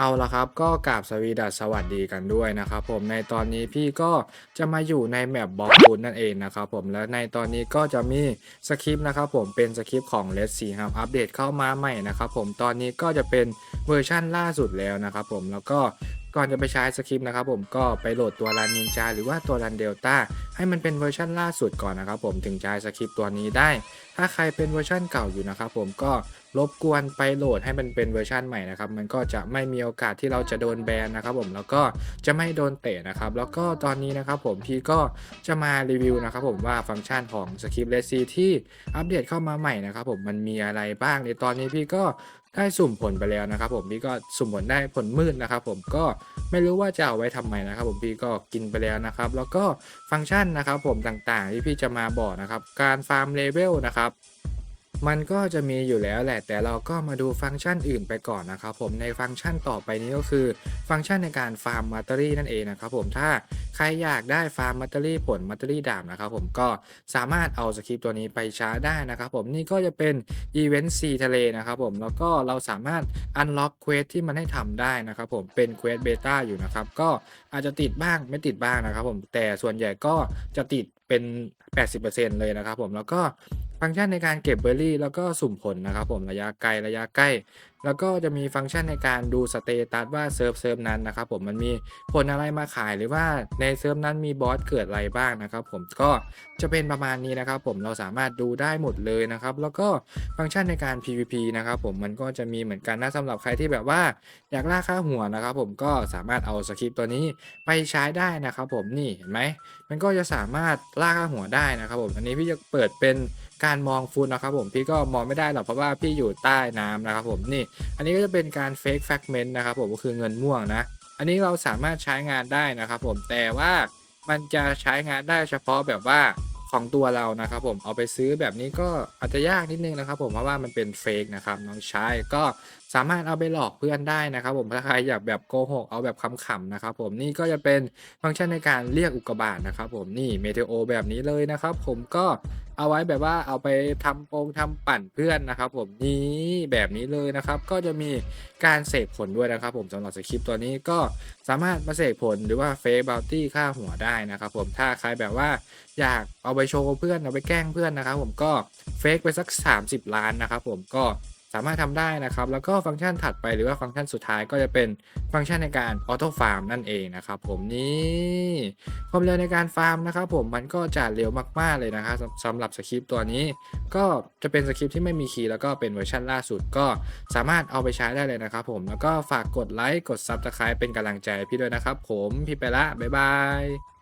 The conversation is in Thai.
เอาละครับก็กราบสวีดัสสวัสดีกันด้วยนะครับผมในตอนนี้พี่ก็จะมาอยู่ในแมปบล็อกคุณนั่นเองนะครับผมและในตอนนี้ก็จะมีสคริปต์นะครับผมเป็นสคริปต์ของ Red Sea ครับอัปเดตเข้ามาใหม่นะครับผมตอนนี้ก็จะเป็นเวอร์ชั่นล่าสุดแล้วนะครับผมแล้วก็ก่อนจะไปใช้สคริปต์นะครับผมก็ไปโหลดตัวรันนินจาหรือว่าตัวรันเดลต้าให้มันเป็นเวอร์ชั่นล่าสุดก่อนนะครับผมถึงใช้สคริปต์ตัวนี้ได้ ถ้าใครเป็นเวอร์ชั่นเก่าอยู่นะครับผมก็ รบกวนไปโหลดให้มันเป็นเวอร์ชั่นใหม่นะครับ มันก็จะไม่มีโอกาสที่เราจะโดนแบนนะครับผมแล้วก็จะไม่โดนเตะนะครับ แล้วก็ตอนนี้นะครับผมพี่ก็จะมารีวิวนะครับผมว่าฟังก์ชันของสคริปต์เลซีที่อัปเดตเข้ามาใหม่นะครับผมมันมีอะไรบ้างในตอนนี้พี่ก็ได้สุ่มผลไปแล้วนะครับผมพี่ก็สุ่มผลได้ผลมืดนะครับผมก็ไม่รู้ว่าจะเอาไว้ทำไมนะครับผมพี่ก็กินไปแล้วนะครับ แล้วก็ฟังก์ชันนะครับผมต่างๆที่พี่จะมาบอกนะครับ การฟาร์มเลเวลนะครับ มันก็จะมีอยู่แล้วแหละ แต่เราก็มาดูฟังก์ชันอื่นไปก่อนนะครับผมในฟังก์ชันต่อไปนี้ก็คือ ฟังก์ชันในการฟาร์มมัตเตอรี่นั่นเองนะครับผมถ้าใครอยากได้ฟาร์มมัตเตอรี่ผลมัตเตอรี่ดาบนะครับผมก็สามารถเอาสคริปต์ตัวนี้ไปใช้ได้นะครับผมนี่ก็จะเป็นอีเวนต์ซีทะเลนะครับผมแล้วก็เราสามารถอันล็อกเควสที่มันให้ทำได้นะครับผมเป็นเควสเบต้าอยู่นะครับก็อาจจะติดบ้างไม่ติดบ้างนะครับผมแต่ส่วนใหญ่ก็จะติดเป็น 80%เลยนะครับผมแล้วก็ ฟังก์ชันในการเก็บเบอร์รี่ แล้วก็สุ่มผลนะครับผมระยะไกลระยะใกล้แล้วก็จะมีฟังก์ชันในการดูสเตตัสว่าเซิร์ฟเซิร์ฟนั้นนะครับผมมันมีผลอะไรมาขายหรือว่าในเซิร์ฟนั้นมีบอสเกิดอะไรบ้างนะครับผมก็จะเป็นประมาณนี้นะครับผมเราสามารถดูได้หมดเลยนะครับแล้วก็ฟังก์ชันในการ PVP นะครับผมมันก็จะมีเหมือนกันนะสำหรับใครที่แบบว่าอยากล่าค่าหัวนะครับผมก็สามารถเอาสคริปต์ตัวนี้ไปใช้ได้นะครับผมนี่เห็นไหมมันก็จะสามารถล่าค่าหัวได้นะครับผมอันนี้พี่จะเปิดเป็นการมองฟุตนะครับผมพี่ก็มองไม่ได้หรอกเพราะว่าพี่อยู่ใต้น้ำนะครับผมนี่อันนี้ก็จะเป็นการเฟกแฟกเมนต์นะครับผมก็คือเงินม่วงนะ อันนี้เราสามารถใช้งานได้นะครับผมแต่ว่ามันจะใช้งานได้เฉพาะแบบว่าของตัวเรานะครับผมเอาไปซื้อแบบนี้ก็อาจจะยากนิดนึงนะครับผมเพราะว่ามันเป็นเฟกนะครับน้องชายก็สามารถเอาไปหลอกเพื่อนได้นะครับผมถ้าใครอยากแบบโกหกเอาแบบขำๆนะครับผมนี่ก็จะเป็นฟังก์ชันในการเรียกอุกกาบาตนะครับผมนี่เมเทโอแบบนี้เลยนะครับผมก็ เอาไว้แบบว่าเอาไปทำโปงทำปั่นเพื่อนนะครับ ผมนี้แบบนี้เลยนะครับ ก็จะมีการเสกผลด้วยนะครับ ผมสำหรับสคริปต์ตัวนี้ก็สามารถมาเสกผลหรือว่าเฟซบ o ลตี้ค่าหัวได้นะครับ ผมถ้าใครแบบว่าอยากเอาไปโชว์เพื่อนเอาไปแกล้งเพื่อนนะครับ ผมก็เฟกไปสัก 30 ล้านนะครับ ผมก็ สามารถทำได้นะครับ แล้วก็ฟังก์ชันถัดไปหรือว่าฟังก์ชันสุดท้ายก็จะเป็นฟังก์ชันในการออโต้ฟาร์มนั่นเองนะครับผมนี่ความเร็วในการฟาร์มนะครับผมมันก็จะเร็วมากๆเลยนะครับสำหรับสคริปต์ตัวนี้ ก็จะเป็นสคริปต์ที่ไม่มีคีย์แล้วก็เป็นเวอร์ชันล่าสุดก็สามารถเอาไปใช้ได้เลยนะครับผมแล้วก็ฝากกดไลค์กด Subscribe เป็นกำลังใจพี่ด้วยนะครับผมพี่ไปละบ๊ายบาย